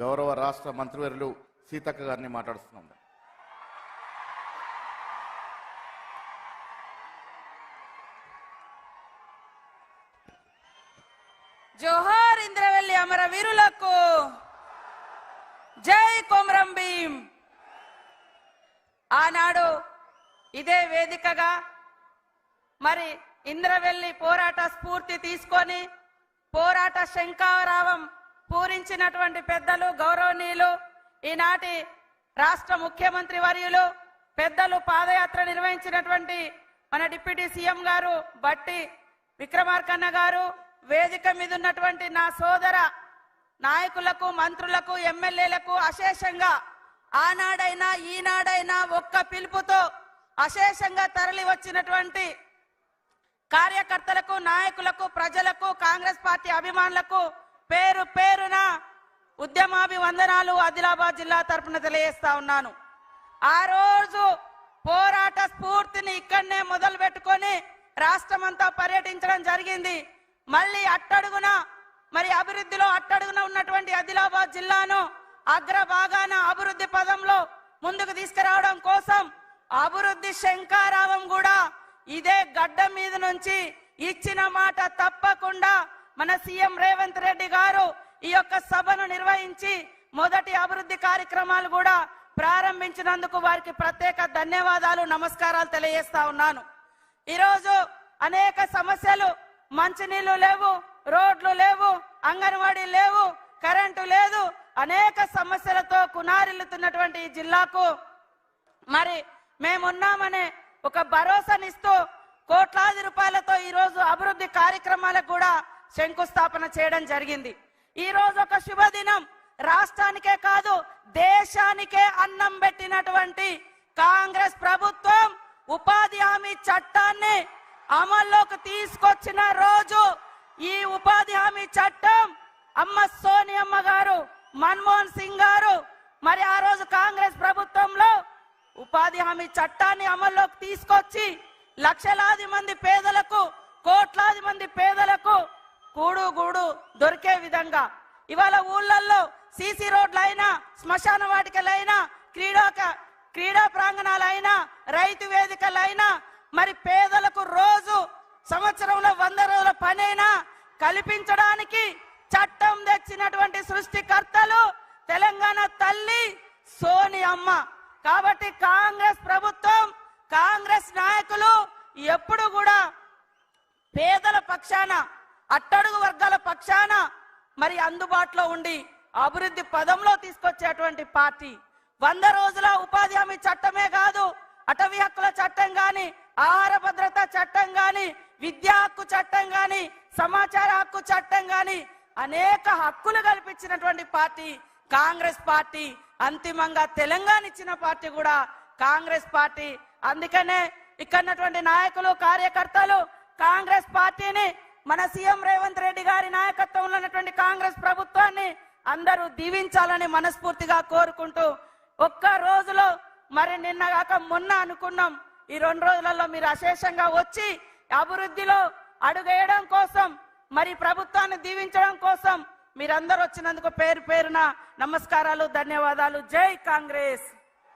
గౌరవ రాష్ట్ర మంత్రివర్యులు సీతక్క గారిని మాట్లాడుతున్నాం. జోహార్ ఇంద్రవెల్లి అమర వీరులకు జై కొమరం భీం ఆనాడు ఇదే వేదికగా మరి ఇంద్రవెల్లి పోరాట స్ఫూర్తి తీసుకొని పోరాట శంకారావం పూరించినటువంటి పెద్దలు గౌరవనీయులు ఈనాటి రాష్ట్ర ముఖ్యమంత్రి వర్యులు పెద్దలు పాదయాత్ర నిర్వహించినటువంటి మన డిప్యూటీ సీఎం గారు బట్టి విక్రమార్కన్న గారు వేదిక మీద ఉన్నటువంటి నా సోదర నాయకులకు మంత్రులకు ఎమ్మెల్యేలకు అశేషంగా ఆనాడైనా ఈనాడైనా ఒక్క పిలుపుతో అశేషంగా తరలి వచ్చినటువంటి కార్యకర్తలకు నాయకులకు ప్రజలకు కాంగ్రెస్ పార్టీ అభిమానులకు పేరు పేరున ఉద్యమాభివందనాలు ఆదిలాబాద్ జిల్లా తరఫున తెలియజేస్తా ఉన్నాను. ఆ రోజు పోరాట స్ఫూర్తిని ఇక్కడనే మొదలు పెట్టుకొని రాష్ట్రమంతా పర్యటించడం జరిగింది. మళ్ళీ అట్టడుగున మరి అభివృద్ధిలో అట్టడుగున ఉన్నటువంటి ఆదిలాబాద్ జిల్లాను అగ్రభాగాన అభివృద్ధి పదంలో ముందుకు తీసుకురావడం కోసం అభివృద్ధి శంకారావం కూడా ఇదే గడ్డ మీద నుంచి ఇచ్చిన మాట తప్ప మన సీఎం రేవంత్ రెడ్డి గారు ఈ యొక్క సభను నిర్వహించి మొదటి అభివృద్ధి కార్యక్రమాలు కూడా ప్రారంభించినందుకు వారికి ప్రత్యేక ధన్యవాదాలు నమస్కారాలు తెలియజేస్తా ఉన్నాను. ఈరోజు అనేక సమస్యలు మంచినీళ్ళు లేవు రోడ్లు లేవు అంగన్వాడీ లేవు కరెంటు లేదు అనేక సమస్యలతో కునారిల్లుతున్నటువంటి ఈ జిల్లాకు మరి మేమున్నామనే ఒక భరోసానిస్తూ కోట్లాది రూపాయలతో ఈరోజు అభివృద్ధి కార్యక్రమాలకు కూడా శంకుస్థాపన చేయడం జరిగింది. ఈ రోజు ఒక శుభదినం. రాష్ట్రానికే కాదు దేశానికే అన్నం పెట్టినటువంటి కాంగ్రెస్ ప్రభుత్వం ఉపాధి హామీ చట్టాన్ని అమల్లోకి తీసుకొచ్చిన రోజు ఈ ఉపాధి హామీ చట్టం అమ్మ సోనియమ్మ గారు మన్మోహన్ సింగ్ గారు మరి ఆ రోజు కాంగ్రెస్ ప్రభుత్వంలో ఉపాధి హామీ చట్టాన్ని అమల్లోకి తీసుకొచ్చి లక్షలాది మంది పేదలకు కోట్లాది మంది పేదలకు కూడు గూడు దొరికే విధంగా. ఇవాళ ఊళ్ళల్లో సీసీ రోడ్లైనా శ్మశాన వాటికలైనా క్రీడోక క్రీడా ప్రాంగణాలైనా రైతు వేదికలైనా మరి పేదలకు రోజు సంవత్సరంలో వంద రోజుల పనైనా కల్పించడానికి చట్టం తెచ్చినటువంటి సృష్టికర్తలు తెలంగాణ తల్లి సోని అమ్మ. కాబట్టి కాంగ్రెస్ ప్రభుత్వం కాంగ్రెస్ నాయకులు ఎప్పుడు కూడా పేదల పక్షాన అట్టడుగు వర్గాల పక్షాన మరి అందుబాటులో ఉండి అభివృద్ధి పదంలో తీసుకొచ్చేటువంటి పార్టీ. వంద రోజుల ఉపాధి హామీ చట్టమే కాదు అటవీ హక్కుల చట్టం గాని ఆహార భద్రత చట్టం గాని విద్యా హక్కు చట్టం గాని సమాచార హక్కు చట్టం గాని అనేక హక్కులు కల్పించినటువంటి పార్టీ కాంగ్రెస్ పార్టీ. అంతిమంగా తెలంగాణ ఇచ్చిన పార్టీ కూడా కాంగ్రెస్ పార్టీ. అందుకనే ఇక్కడ ఉన్నటువంటి నాయకులు కార్యకర్తలు కాంగ్రెస్ పార్టీని మన సీఎం రేవంత్ రెడ్డి గారి నాయకత్వంలో ఉన్నటువంటి కాంగ్రెస్ ప్రభుత్వాన్ని అందరూ దీవించాలని మనస్ఫూర్తిగా కోరుకుంటూ ఒక్క రోజులో మరి నిన్న కాక మొన్న అనుకున్నాం. ఈ రెండు రోజులలో మీరు అశేషంగా వచ్చి అభివృద్ధిలో అడుగేయడం కోసం మరి ప్రభుత్వాన్ని దీవించడం కోసం మీరందరూ వచ్చినందుకు పేరు పేరున నమస్కారాలు ధన్యవాదాలు. జై కాంగ్రెస్!